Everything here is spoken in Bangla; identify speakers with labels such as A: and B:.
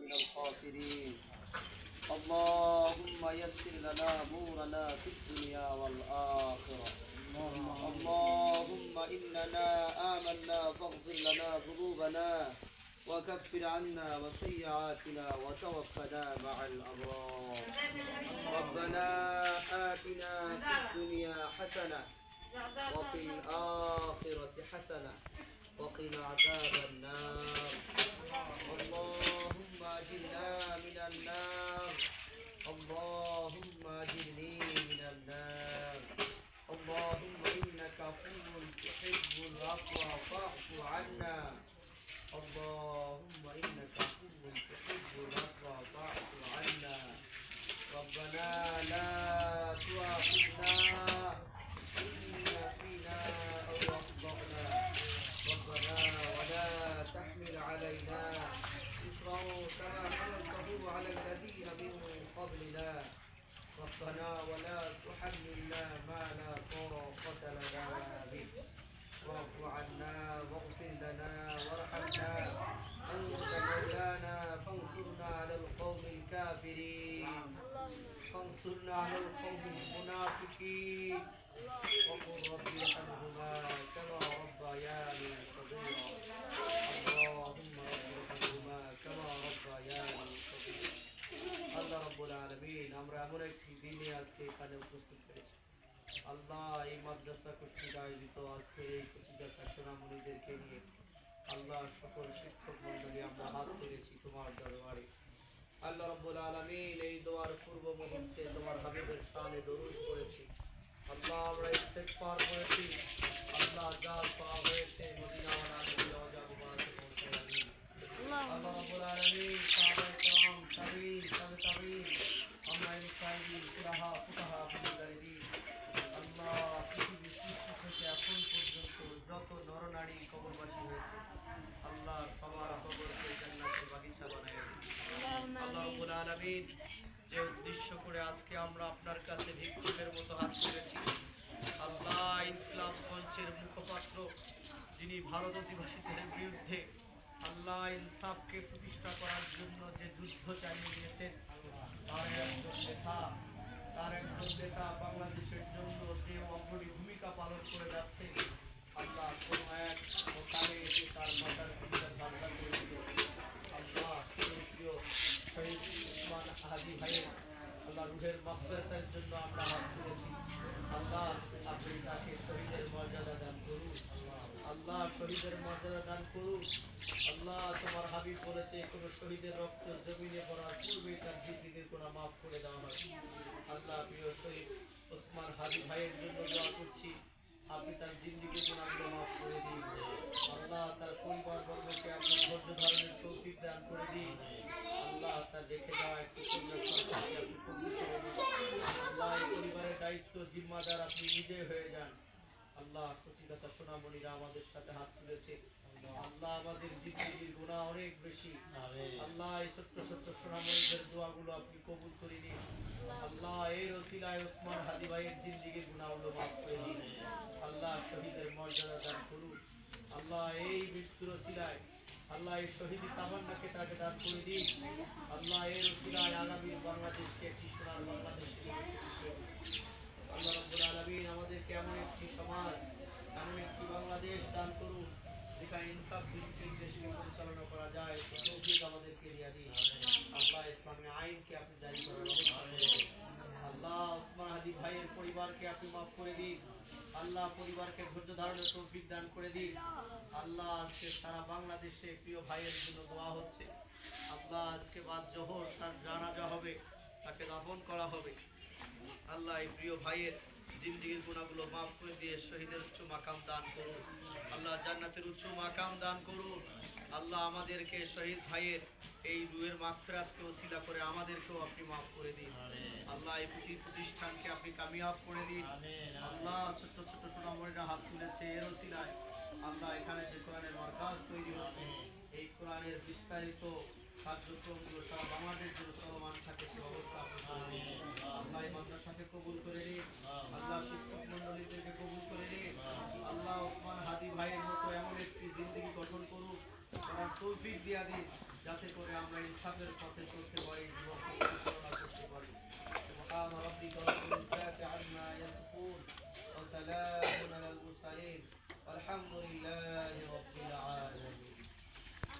A: من الخاسرين. اللهم يسر لنا امورنا في الدنيا والآخرة. اللهم إننا آمنا فاغفر لنا ذنوبنا وكفر عنا وسيئاتنا وتوفنا مع الأبرار. ربنا آتنا في الدنيا حسنة وفي الآخرة حسنة وقنا عذاب النار اللهم أجرنا من النار اللهم أجرني من النار. اللهم إنك عفو تحب العفو فاعف عنا. اللهم إنك عفو تحب العفو فاعف عنا. ربنا لا تؤاخذنا إن نسينا أو أخطأنا. ربنا ولا تحمل علينا إصرا كما على الذين من قبلنا ربنا ولا تحملنا ما لا طاقة لنا به. واعف عنا واغفر لنا وارحمنا. أنت مولانا فانصرنا على القوم الكافرين. فانصرنا على القوم المنافقين. وقل رب ارحمهما كما ربياني صغيرا. اللهم আমরা এমন একটি দিনে আজকে এখানে উপস্থিত হয়েছি। আল্লাহ এই মাদ্রাসা কর্তৃক আয়োজিত আজকে এই কচিদাসা সোনামণিদেরকে নিয়ে আল্লাহ সকল শিক্ষক মন্ডলী আমরা হাত তুলেছি তোমার দরবারে। আল্লাহ রব্বুল আলমিন এই দোয়ার পূর্ব মুহূর্তে তোমার হাবিবের সামনে দরুদ করেছি আল্লাহ, আমরা ইস্তেগফার করেছি। আল্লাহ, যা পাওয়া হয়েছে মদিনাওয়ালা নবী আল্লাহ রাব্বুল যে উদ্দেশ্য করে আজকে আমরা আপনার কাছে ভিক্ষুকের মতো হাত তুলেছি। আল্লাহ ইনকলাব মুখপাত্র যিনি ভারত অধিবাসীদের বিরুদ্ধে আল্লাহ ইনসাফকে প্রতিষ্ঠা করার জন্য যে যুদ্ধ চালিয়ে দিয়েছেন, তার একজন নেতা, তার একজন নেতা বাংলাদেশের জন্য যে অগ্রণী ভূমিকা পালন করে যাচ্ছে, আল্লাহ কোন এক তার মাতার পিতার বাংলা করে দিল আল্লাহ প্রিয় প্রিয় শহীদ উসমান হাজি ভাইয়ের আল্লাহ রুহের মাফেরতের জন্য আমরা হাত তুলেছি আল্লাহ আপনি তাকে শহীদের মর্যাদা দান করুন আল্লাহ শহীদের মর্যাদা দান করুন আল্লাহ তোমার হাবিব বলেছে কোনো শহীদের রক্ত জমিনে পড়ার পূর্বে তার জিন্দিগির কোনো মাফ করে দেওয়া হয় আল্লাহ প্রিয় শহীদ ওসমান হাবি ভাইয়ের জন্য দোয়া করছি আপনি তার জিন্দিগির গুণাগুলো মাফ করে দিন আল্লাহ তার পরিবার বর্গকে আপনি ধৈর্য ধারণের তৌফিক দান করে দিন। রেখে যাওয়া একটি কন্যা সন্তানকে আপনি কবুল করে আল্লাহ পরিবারের দায়িত্ব জিম্মাদার আপনি নিজে হয়ে যান। আল্লাহ কচিকাচা সোনামণিরা আমাদের সাথে হাত তুলেছে। আল্লাহ আমাদের জিন্দগির গুণা অনেক বেশি। আল্লাহ এই সত্য সত্য সোনামণিদের দোয়াগুলো আপনি কবুল করে নিন। আল্লাহ এই রসিলায় ওসমান হাদি ভাইয়ের জিন্দগির গুণাগুলো মাফ করে দিন। আল্লাহ শহীদের মর্যাদা দান করুন। আল্লাহ এই মৃত্যুর রসিলায় আল্লাহ এই শহীদি তামান্নাকে তাকে দান করে দিন আল্লাহ এই রসিলায় আগামী বাংলাদেশকে একটি সোনার বাংলাদেশ আল্লাহ রব্বুল আলামিন আমাদেরকে এমন একটি সমাজ, এমন একটি বাংলাদেশ দান করুন যেখানে ইনসাফ ভিত্তিক দেশকে পরিচালনা করা যায় তৌফিক আমাদেরকে দিয়ে দিন আল্লাহ ইসলামী আইনকে আপনি জারি করার আল্লাহ ভাইয়ের পরিবারকে আপনি মাফ করে দিন। আল্লাহ পরিবারকে ধৈর্য ধারণের তৌফিক দান করে দিন। আল্লাহ আজকে সারা বাংলাদেশে প্রিয় ভাইয়ের জন্য দোয়া হচ্ছে। আল্লাহ আজকে বাদ জহর, তার জানাজা হবে, তাকে দাফন করা হবে। আল্লাহ এই প্রিয় ভাইয়ের জিন্দিগির গুণাগুলো মাফ করে দিয়ে শহীদের উচ্চ মাকাম দান করুন। আল্লাহ জান্নাতের উচ্চ মাকাম দান করুন। আল্লাহ আমাদেরকে শহীদ ভাইয়ের এই রুয়ের মাগফিরাতকে ওসিলা করে আমাদেরকেও আপনি মাফ করে দিন। আল্লাহ এই প্রতি প্রতিষ্ঠানকে আপনি কামিয়াব করে দিন। আল্লাহ ছোট্ট ছোট্ট সোনামণিরা হাত তুলেছে এর ওসিলায়। আল্লাহ এখানে যে কোরআনের মার্কাজ তৈরি হচ্ছে এই কোরআনের বিস্তারিত কার্যক্রমগুলো সারা বাংলাদেশ জুড়ে চলমান থাকে সে অবস্থা। আল্লাহ এই মাদ্রাসাকে কবুল করে নিন। আল্লাহ। শিক্ষক মন্ডলীদেরকে কবুল করে নিন। দিন যাতে করে আমরা ইনসাফের পথে চলতে পারি করতে পারি।